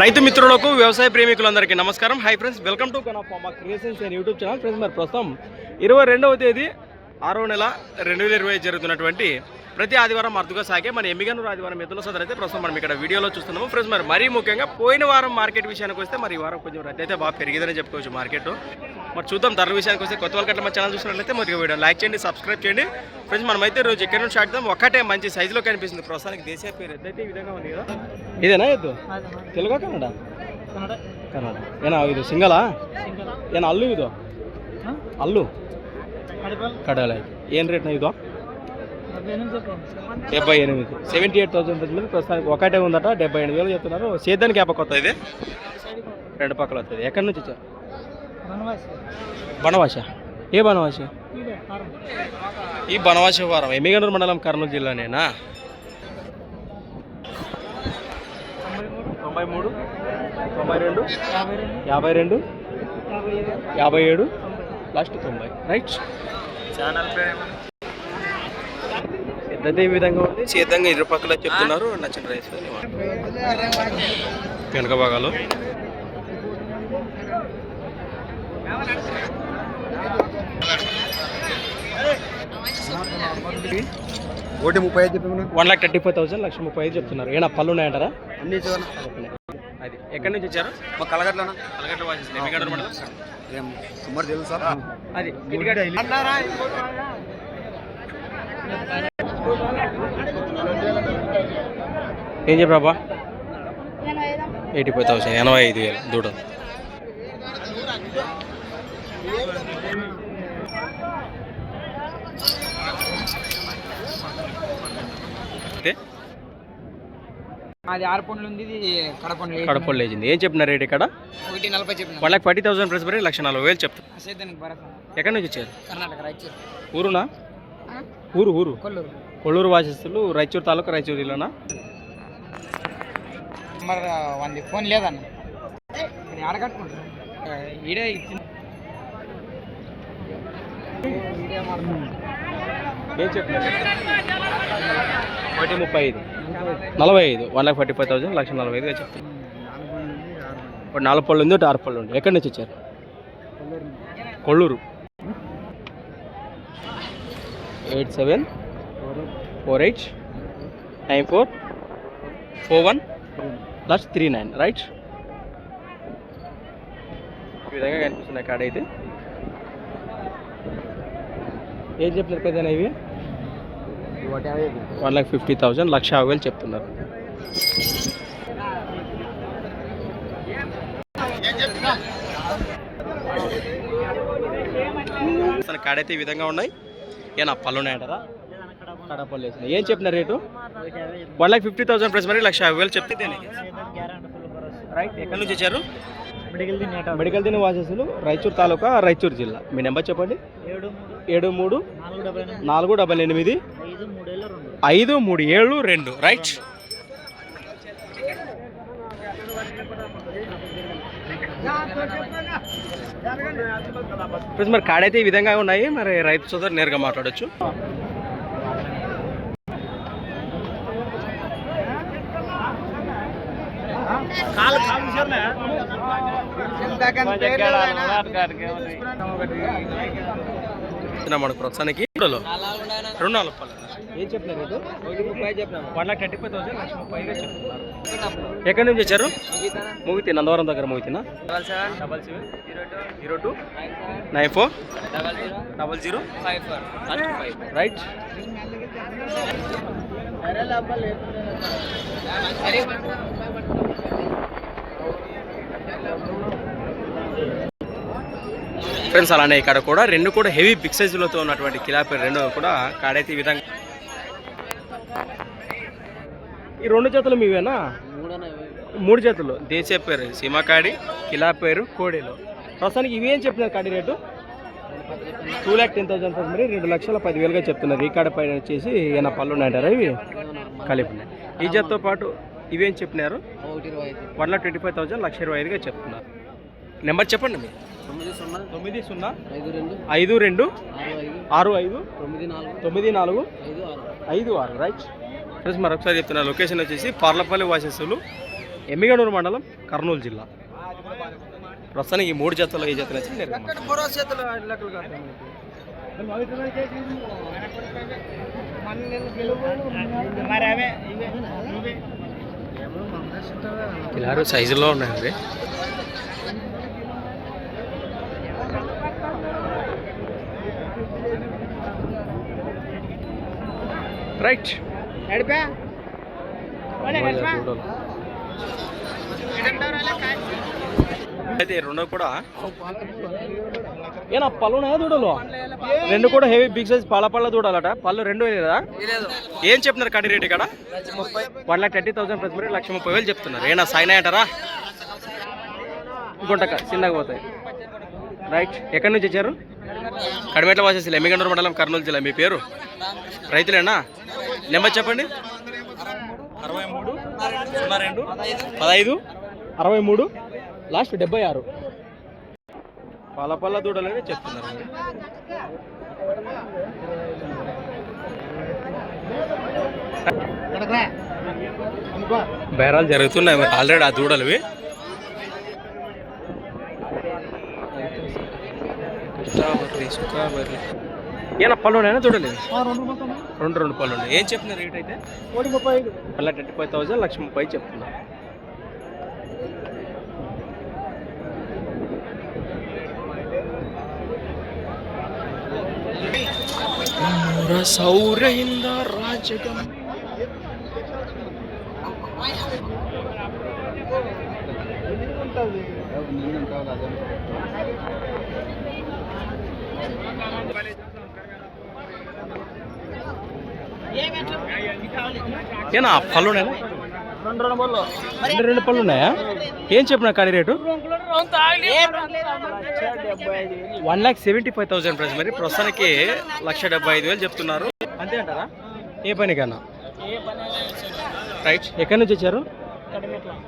రైతు మిత్రులకు వ్యవసాయ ప్రేమికులందరికీ నమస్కారం. Hi friends welcome to కనప creations and YouTube channel friends మరి ప్రస్తుతం ఇరవై రెండవ తేదీ ఆరో నెల రెండు వేల ఇరవై జరుగుతున్నటువంటి ప్రతి ఆదివారం అరుదుగా సాగే మన ఎమ్మిగనూరు ఆదివారం ఎద్దుల సదరు అయితే ప్రస్తుతం మనం ఇక్కడ వీడియోలో చూస్తున్నాము ఫ్రెండ్స్ మరి మరీ ముఖ్యంగా పోయిన వారం మార్కెట్ విషయానికి వస్తే మరి ఈ వారం కొంచెం రద్దు అయితే బాగా పెరిగిందని చెప్పుకోవచ్చు మార్కెట్ మరి చూద్దాం ధరల విషయానికి వస్తే కొత్త వాళ్ళకి మా ఛానల్ చూసినట్లయితే మరి వీడియో లైక్ చేయండి సబ్స్క్రైబ్ చేయండి ఫ్రెండ్స్ మనమైతే రోజు ఎక్కడి నుంచి ఆడదాం ఒకటే మంచి సైజులో కనిపిస్తుంది ప్రస్తుతానికి దేశీయ పేరు ఎద్దైతే ఈ విధంగా ఉంది కదా ఇదేనా ఎద్దు తెలుగు కన్నడ ಕನ್ನಡ ಏನೋ ಇದು ಸಿಂಗಲಾ ಏನು ಅಲ್ಲು ಇದು ಅಲ್ಲು ಕಡಲೆ ಏನು ರೇಟ್ನ ಇದು డెబ్బై ఎనిమిది. సెవెంటీ ఎయిట్ థౌసండ్ రూపీస్ ప్రస్తుతానికి ఒకటే ఉందట డెబ్బై ఎనిమిది వేలు చెప్తున్నారు. సేద్యానికి యాప కొత్త ఇది? రెండు పక్కల వస్తుంది. ఎక్కడి నుంచి వచ్చారు? బనవాస. ఏ బనవాస? ఈ బనవాస వారం. ఎమ్మిగనూరు మండలం కర్నూలు జిల్లానేనా? తొంభై మూడు తొంభై రెండు యాభై రెండు యాభై ఏడు లాస్ట్ తొంభై. రైట్ ఛానల్ పెద్దది ఈ విధంగా ఉంది? సేద్యంగా ఇరు పక్కల చెప్తున్నారు నచ్చిన రైస్ వెనక భాగాలు. ఒకటి ముప్పై ఐదు one lakh thirty five thousand లక్ష ముప్పై ఐదు చెప్తున్నారు. ఏనా పళ్ళు ఉన్నాయంటారా? అన్ని అది ఎక్కడి నుంచి వచ్చారు? మా సుమారు తెలుసు? సార్ అది ఏం చెప్పరాబా ఎయిటీ ఫైవ్ థౌసండ్ ఎనభై ఐదు వేలు. అయితే అది ఆరు ఉంది ఇది కడపండ్లు కడపలు లేచింది ఏం చెప్పిన రేట్ ఇక్కడ? ఒకటి నలభై చెప్పిన. వన్ లాక్ ఫార్టీ థౌసండ్ ప్రెస్ లక్ష నలభై వేలు చెప్తాను ఎక్కడి నుంచి వచ్చారు? కర్ణాటక ఊరునా? ఊరు ఊరు? కొల్లూరు. కొల్లూరు వాసిస్తులు రాయచూరు తాలూకా రాయచూరు జిల్లానా మరి వంది ఫోన్ లేదన్న. నేను అడగట్టుకుంటాను ఈడే ఇచ్చింది ఏం చెప్పినారు? ఒకటి ముప్పై ఐదు. నలభై ఐదు. One lakh forty five thousand లక్ష నలభై ఐదుగా చెప్తాను ఒక నాలుగు పళ్ళు ఉంది ఒకటి ఆరు పళ్ళు ఉంది. ఎక్కడి నుంచి వచ్చారు? Kolluru. Eight seven four eight nine four four one plus three nine right ఈ విధంగా కనిపిస్తున్నాయి కాడ అయితే. ఏం చెప్తున్నారు కదా ఇవి? వన్ లాక్ ఫిఫ్టీ థౌసండ్ లక్ష యాభై వేలు చెప్తున్నారు. అసలు కాడైతే ఈ విధంగా ఉన్నాయి. ఏనా పళ్ళు ఉన్నాయంటారా? కడపళ్ళు వేసిన. ఏం చెప్పిన rate? One lakh fifty thousand plus మరి లక్ష యాభై వేలు చెప్తే రైట్ ఎక్కడి నుంచి వచ్చారు? మెడికల్ దీని వాసేసులు రాయచూరు తాలూకా రాయచూరు జిల్లా. మీ నెంబర్ చెప్పండి. ఏడు మూడు నాలుగు ఎనిమిది డబల్ ఎనిమిది ఐదు రెండు మూడు ఏడు రెండు. రైట్ ఫ్రెండ్స్ మరి కాడైతే ఈ విధంగా ఉన్నాయి. మరి రైతు సోదరు నేరుగా మాట్లాడొచ్చు. ఇస్తున్నాం మనకు ప్రస్తుతానికి రెండు నాలుగు పళ్ళు ఏం చెప్పినారు rate one lakh thirty five thousand లక్ష ముప్పై చెప్తున్నారు. ఎక్కడి నుంచి వచ్చారు? మూగితే నందవరం దగ్గర మూగితేనా? Double seven. Double seven. Zero two. Nine four. Double zero. Double zero. Five four. Five. Right. Friends అలానే ఇక్కడ కూడా రెండు కూడా హెవీ బిగ్ సైజులతో ఉన్నటువంటి కిలాపి రెండు కూడా కాడైతే ఈ విధంగా ఈ రెండు జతలు మీవేనా? మూడు జతలు. దేశీయ పేరు సీమకాడి కిలా పేరు కోడేలు. ప్రస్తుతానికి ఇవి ఏం చెప్తున్నారు కాడి rate? Two lakh ten thousand మరి రెండు లక్షల పదివేలుగా చెప్తున్నారు. ఈ కాడ పైన వచ్చేసి ఏమైనా పళ్ళు ఉన్నాయంటారా ఇవి? కలిపి ఈ జతతో పాటు ఇవేం చెప్పినారు? One lakh twenty five thousand లక్ష ఇరవై ఐదుగా చెప్తున్నారు. నెంబర్ చెప్పండి మీరు తొమ్మిది సున్నా తొమ్మిది సున్నా ఐదు రెండు ఐదు రెండు ఆరు ఆరు ఐదు తొమ్మిది నాలుగు తొమ్మిది నాలుగు ఐదు ఆరు. ఐదు ఆరు రైట్. ఫ్రెండ్స్ మరొకసారి చెప్తున్నా లొకేషన్ వచ్చేసి పార్లపల్లి వాసస్సులు ఎమ్మిగనూరు మండలం కర్నూలు జిల్లా. ప్రస్తుతానికి ఈ మూడు జతలు ఈ జతలు వచ్చి కిలారు సైజులో ఉన్నాయండి. రైట్. అయితే రెండు కూడా. ఏనా పళ్ళు ఉన్నాయా దూడలు? రెండు కూడా హెవీ బిగ్ సైజ్ పళ్ళ పళ్ళ దూడాలట. పళ్ళు రెండు వేలు కదా ఏం చెప్తున్నారు కడి రేట్ ఇక్కడ? వన్ లాక్ థర్టీ థౌసండ్ మరి లక్ష ముప్పై వేలు చెప్తున్నారు. ఏనా సాయినా అంటారా? గుంటక చిన్నగా పోతాయి. రైట్ ఎక్కడి నుంచి వచ్చారు? కడిమెట్ల వాసేసి ఎమ్మిగండూరు మండలం కర్నూలు జిల్లా. మీ పేరు? రైతులేనా? నెంబర్ చెప్పండి. అరవై మూడు సున్నా రెండు పదహైదు. అరవై మూడు లాస్ట్ డెబ్బై ఆరు. పాల పళ్ళ దూడలని చెప్తున్నారు. బేరాలు జరుగుతున్నాయి మరి ఆల్రెడీ ఆ దూడలవి. ఏనా పళ్ళు ఆ, రెండు. రెండు పళ్ళు ఉన్నాయి ఏం చెప్తున్నారు రేట్ అయితే? ఒకటి ముప్పై ఐదు. మళ్ళీ ట్వంటీ ఫైవ్ థౌసండ్ లక్ష ముప్పై చెప్తున్నారు సౌరహింద రాజగం. ఏనా? పళ్ళు ఉన్నాయా? రెండు రెండు పళ్ళు ఉన్నాయా? ఏం చెప్పిన కాడి rate? One lakh seventy five thousand price మరి. ప్రస్తుతానికి లక్ష డెబ్బై ఐదు వేలు చెప్తున్నారు. అంతే అంటారా? ఏ పనికన్నా? రైట్. ఎక్కడి నుంచి వచ్చారు?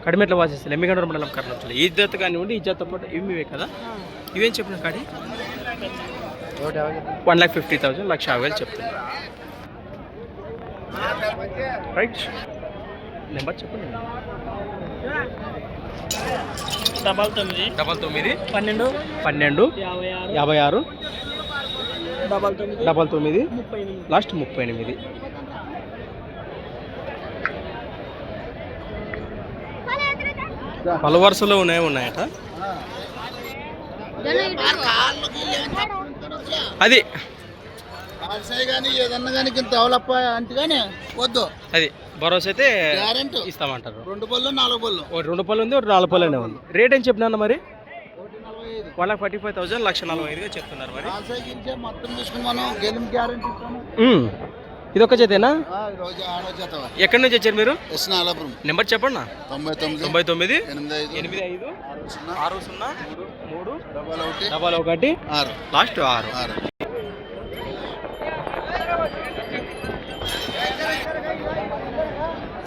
కడిమెట్ల వాసేస్తారు ఎమ్మిగండూరు మండలం కర్నూలు. ఈ జత కానివ్వండి ఈ జత పాటు ఇవి కదా. ఇవేం చెప్పిన కాడి వన్ ల్యాక్ ఫిఫ్టీ థౌసండ్ లక్ష యాభై వేలు చెప్తున్నారు. రైట్ నెంబర్ చెప్పండి. డబల్ తొమ్మిది. డబల్ తొమ్మిది. పన్నెండు. పన్నెండు. యాభై ఆరు. డబల్ తొమ్మిది. డబల్ తొమ్మిది. లాస్ట్ ముప్పై ఎనిమిది. పలు వరుసలో ఉన్నాయి? ఉన్నాయట. అది కానీ ఏదన్నా కానీ ఇంత డెవలప్ అంటే కానీ వద్దు. అది భరోసా అయితే గ్యారెంటీ. ఇస్తామంటారు. రెండు పళ్ళు నాలుగు పళ్ళు. ఒకటి రెండు పళ్ళు ఉంది ఒకటి నాలుగు పళ్ళనే ఉంది. రేట్ ఏం చెప్పినా మరి? One lakh forty five thousand లక్ష నలభై ఐదుగా చెప్తున్నారు మరి. సైకిల్సే మొత్తం తీసుకుని మనం గెలిం గ్యారెంటీ ఇస్తాము. ఇది ఒక చేతేనా? ఎక్కడి నుంచి వచ్చారు మీరు? ఎస్నాలాపురం నెంబర్ చెప్పండి తొంభై తొమ్మిది. తొంభై తొమ్మిది. ఎనిమిది ఐదు. ఆరు సున్నా. మూడు. డబల్ ఒకటి. డబల్ ఒకటి. ఆరు. లాస్ట్ ఆరు. ఆరు.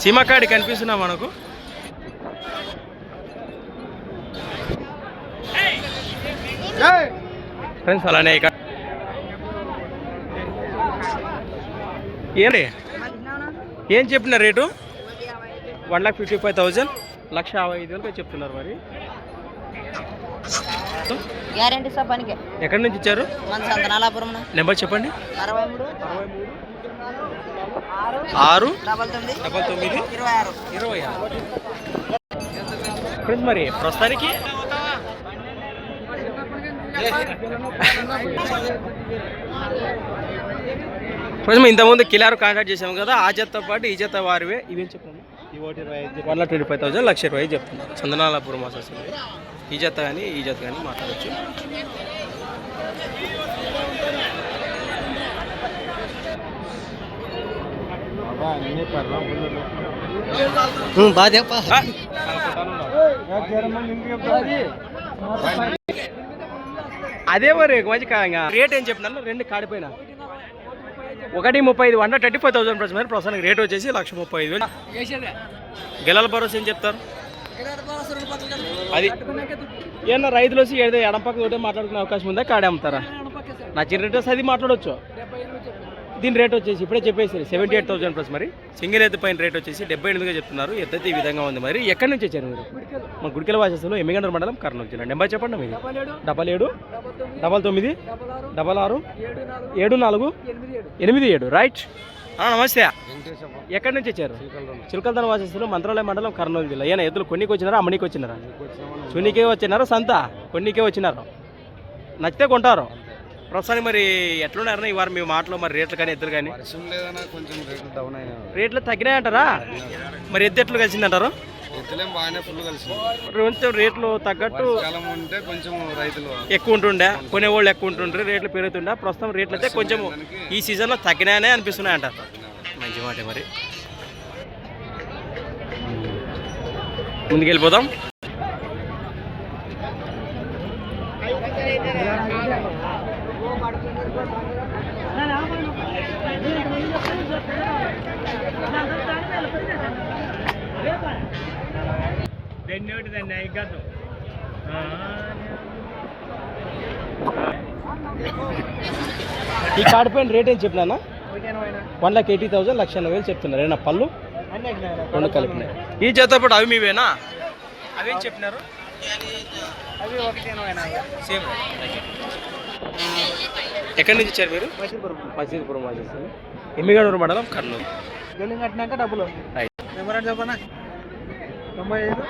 సీమకాడి కనిపిస్తున్నా మనకు. ఫ్రెండ్స్ అలానే ఇక్కడ ఏంటి? ఏం చెప్పిన rate? One lakh fifty five thousand. లక్ష యాభై ఐదు వేలకి చెప్తున్నారు మరి. గ్యారంటీ సార్ పనికి. ఎక్కడి నుంచి ఇచ్చారు? నెంబర్ చెప్పండి. అరవై మూడు. ఆరు డబల్ తొమ్మిది. డబల్ తొమ్మిది. ఇరవై ఆరు. ఆరు. ఫ్రెండ్స్ మరి ప్రస్తుతానికి? కొంచెం ఇంతకుముందు కిలారు కాంటాక్ట్ చేసాము కదా ఆ జతతో పాటు ఈ జత వారివే. ఇవేం చెప్పండి one lakh twenty five thousand లక్ష ఇరవై ఐదు చెప్తున్నారు చందనాలపురం వస్తుంది ఈ జత కానీ ఈ జత కానీ మాట్లాడచ్చు. అదే మరి మంచి కాదంగా రేట్ ఏం చెప్పినాను రెండు కాడిపోయినా. ఒకటి ముప్పై ఐదు one thirty five thousand plus మరి ప్రస్తుతానికి రేట్ వచ్చేసి లక్ష ముప్పై ఐదు వేలు. గెలాల భరోసా ఏం చెప్తారు? అది. ఏమన్నా రైతులు వచ్చి ఏదో ఎడం పక్క ఒకటే మాట్లాడుకునే అవకాశం ఉందా? కాడే అమ్ముతారా? నా చిన్న రేట్ అది మాట్లాడవచ్చు దీని రేట్ వచ్చేసి ఇప్పుడే చెప్పేసి సెవెంటీ ఎయిట్ థౌసండ్ ప్లస్ మరి. సింగిల్ ఎత్తు పైన రేట్ వచ్చేసి డెబ్బై ఎనిమిదిగా చెప్తున్నారు. ఎత్తైతే ఈ విధంగా ఉంది మరి. ఎక్కడి నుంచి వచ్చారు మీరు? మా గుడికెల వాసస్సులో ఎమ్మిగండ్ర మండలం కర్నూలు జిల్లా. నెంబర్ చెప్పండి మీది. డబల్ ఏడు. డబల్ తొమ్మిది. డబల్ ఆరు. ఏడు నాలుగు. ఎనిమిది ఏడు. రైట్. ఆ, నమస్తే. ఎక్కడి నుంచి వచ్చారు? చిలకలదన వాసస్సులో మంత్రాలయ మండలం కర్నూలు జిల్లా. ఏనా ఎద్దులు కొన్నికి వచ్చినారా అమ్మనికి వచ్చినారా? చునికే వచ్చినారా సంత? కొన్నికే వచ్చినారు. నచ్చితే కొంటారు. ప్రస్తుతానికి మరి ఎట్లున్నారన్నా ఈ వారం మీ మాటలో మరి రేట్లు కానీ ఎద్దులు కానీ? వర్షం లేదన్నా కొంచెం రేట్లు డౌన్ అయినా. రేట్లు తగ్గినాయంటారా? మరి ఎద్దు ఎట్లు కలిసిందంటారు? ఎత్తులేం బాగానే ఫుల్ కలిసి కొంచెం రేట్లు తగ్గట్టు కాలం ఉంటే కొంచెం రైతులు ఎక్కువ ఉంటుండే కొనేవాళ్ళు ఎక్కువ ఉంటుండ్రు రేట్లు పెరుగుతుండే. ప్రస్తుతం రేట్లు అయితే కొంచెం ఈ సీజన్లో తగ్గినాయనే అనిపిస్తున్నాయి అంటారు మంచి మాట మరి. ముందుకెళ్ళిపోదాం. ఈ కార్డు పైన రేట్ ఏం చెప్పినా వన్ లాక్ ఎయిటీ థౌసండ్ లక్ష ఎనభై వేలు చెప్తున్నారు. ఏనా పళ్ళు? రెండు కలిపినాయి. ఈ జత పాటు అవి మీవేనా? అవేం చెప్పినారు? ఒకటి ఎనభై సేమ్ ఎక్కడి నుంచి వచ్చారు మీరు? మసీద్పురం. మసీద్ ఎమ్మిగడూరు మండలం కర్నూలు. బిల్డింగ్ కట్టినాక డబ్బులు రైట్ నెంబర్ అంటే చెప్పనా తొంభై ఐదు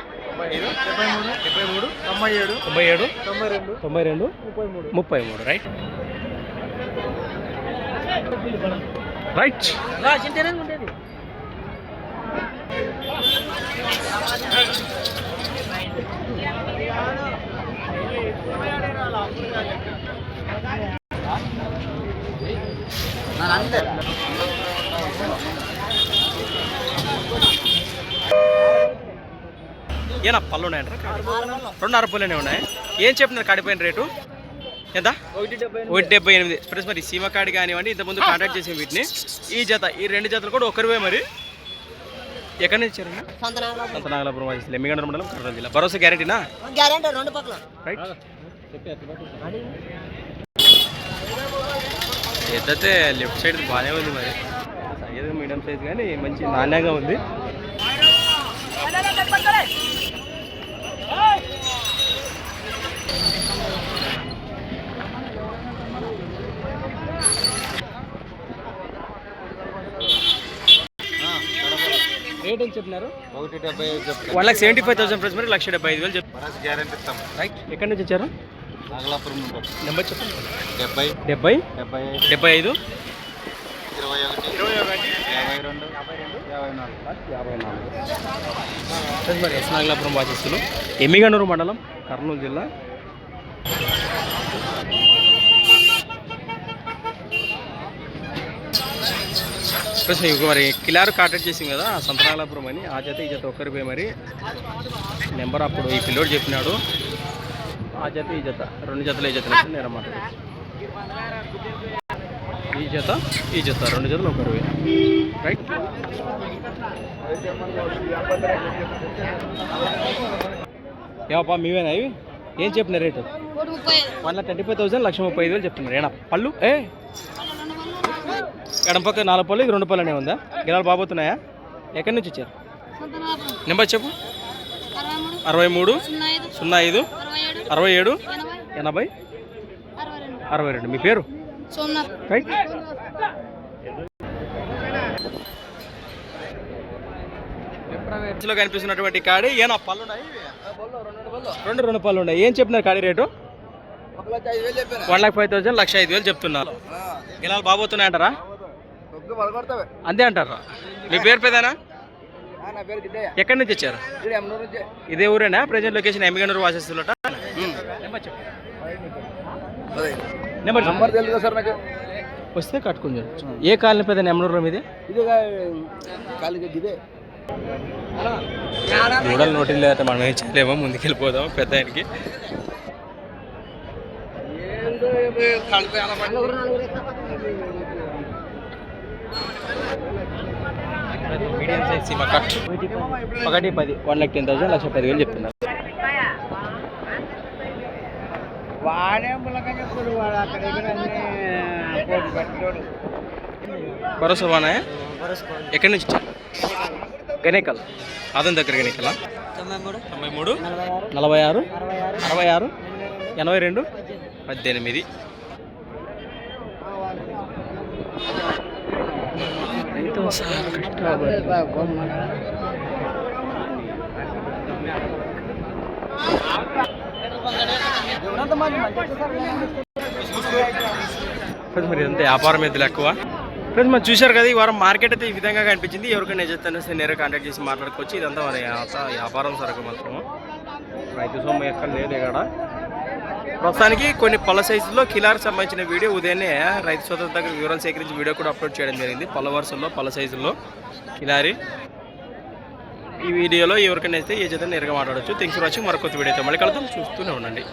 డెబ్బై మూడు డెబ్బై మూడు తొంభై ఏడు తొంభై ఏడు తొంభై రెండు తొంభై రెండు ముప్పై మూడు. ముప్పై మూడు రైట్. రైట్. ఉండేది ఏనా పళ్ళు ఉన్నాయంటారా? రెండు అరపళ్ళనే ఉన్నాయి. ఏం చెప్తున్నారు కాడిపోయిన రేటు? ఎంత? ఒకటి డెబ్బై ఎనిమిది. ప్లస్ మరి సీమ కాడి కానివ్వండి ఇంతకుముందు కాంటాక్ట్ చేసే వీటిని. ఈ జత ఈ రెండు జతలు కూడా ఒకరివే మరి. ఎక్కడి నుంచి వచ్చారు? అంత నాగలాపురం వాసి లెమ్మిగండ మండలం కర్నూలు జిల్లా. భరోసా గ్యారెంటీనా? గ్యారెంటీ రెండు పక్కల. రైట్ ఎద్దతే లెఫ్ట్ సైడ్ బాగానే ఉంది మరి. ఏదో మీడియం సైజ్ కానీ మంచి నాణ్యంగా ఉంది. రేట్ ఏం చెప్పినారు? ఒకటి డెబ్బై ఐదు చెప్తాను. One lakh seventy five thousand price మరి లక్ష డెబ్బై ఐదు వేలు మనసు గ్యారెంటీ ఇస్తాం రైట్ ఎక్కడి నుంచి వచ్చారు? నాగలాపురం నెంబర్ చెప్పండి. డెబ్బై. డెబ్బై? డెబ్బై ఐదు. డెబ్బై ఐదు? ఇరవై ఒకటి. యాభై రెండు. యాభై నాలుగు. యాభై నాలుగు. మరి ఎస్ నాగలాపురం వాసిస్తులు ఎమ్మిగనూరు మండలం కర్నూలు జిల్లా. ప్రశ్న ఇంక మరి కిలారు కాంటాక్ట్ చేసింది కదా ఆ సంతనాగలాపురం అని. ఆ జత ఈ జత ఒక్కరి పోయి మరి నెంబర్ అప్పుడు ఈ పిల్లోడు చెప్పినాడు. ఆ జత ఈ జత. రెండు జతలు ఈ జత నేను అన్నమాట ఈ జత ఈ జత. రెండు జతలు ఒకరు రైట్ ఏమప్పా మీవేనా ఇవి? ఏం చెప్పిన rate? One lakh thirty five thousand లక్ష ముప్పై ఐదు వేలు చెప్తున్నారు. ఏనా? పళ్ళు? ఏ? ఎడం పక్క నాలుగు పళ్ళు ఇది రెండు పళ్ళు అనే ఉందా? గిరాలు బాబోతున్నాయా? ఎక్కడి నుంచి వచ్చారు? నెంబర్ చెప్పు. అరవై మూడు. సున్నా ఐదు. అరవై ఏడు. ఎనభై. అరవై రెండు. మీ పేరు? రైట్లో కనిపిస్తున్నటువంటి కాడి ఏనా? పళ్ళు ఉన్నాయి రెండు రెండు పళ్ళు ఉన్నాయి ఏం చెప్పినారు కాడి rate? One lakh five thousand లక్ష ఐదు వేలు చెప్తున్నారు. గిలాలు బాబోతున్నాయంటారా? అంతే అంటారా. మీ పేరు పేదేనా? ఎక్కడి నుంచి వచ్చారు? ఇది ఊరేనా? ప్రజెంట్ లొకేషన్ ఎమ్మిగనూరు వాసిస్తులట నెంబర్. నంబర్ తెలుసు సార్ నాకు? వస్తే కట్టుకుని ఏ కాలనీ పెద్ద నెమ్మనూరు మీది? ఇది నూడల్ నోటీలు లేకపోతే మనం ఏం చేయలేమో ముందుకెళ్ళిపోదాం పెద్ద ఆయనకి. మీడియం సైజ్ సీమ కట్ ఒకటి పది వన్ లాక్ టెన్ థౌసండ్ లక్ష పదివేలు చెప్తున్నారు. భరోసా బాగున్నాయా? ఎక్కడి నుంచి గణేకల్. అదన్ దగ్గర గణేకల్? తొంభై మూడు నలభై ఆరు అరవై ఆరు ఎనభై రెండు పద్దెనిమిది. ఫ్రెండ్స్ మరి అంతే వ్యాపారం అయితే ఎక్కువ ఫ్రెండ్స్ మరి చూశారు కదా ఈ వారం మార్కెట్ అయితే ఈ విధంగా కనిపించింది. ఎవరికైనా చేస్తాను నేరుగా కాంటాక్ట్ చేసి మాట్లాడుకోవచ్చు. ఇదంతా మరి వ్యాపారం సరుకు మాత్రం రైతు సొమ్ము ఎక్కడ లేదు ఇక్కడ. ప్రస్తుతానికి కొన్ని పళ్ళ సైజుల్లో కిలార్కి సంబంధించిన వీడియో ఉదయాన్నే రైతు సోదరు దగ్గర వివరాలు సేకరించి వీడియో కూడా అప్లోడ్ చేయడం జరిగింది. పళ్ళ వరుసల్లో పళ్ళ సైజుల్లో కిలారి. ఈ వీడియోలో ఎవరికైనా అయితే ఏ చేత నేరుగా మాట్లాడచ్చు. థింగ్స్ వచ్చి మరొక వీడియోతో మళ్ళీ కలుద్దాం. చూస్తూనే ఉండండి.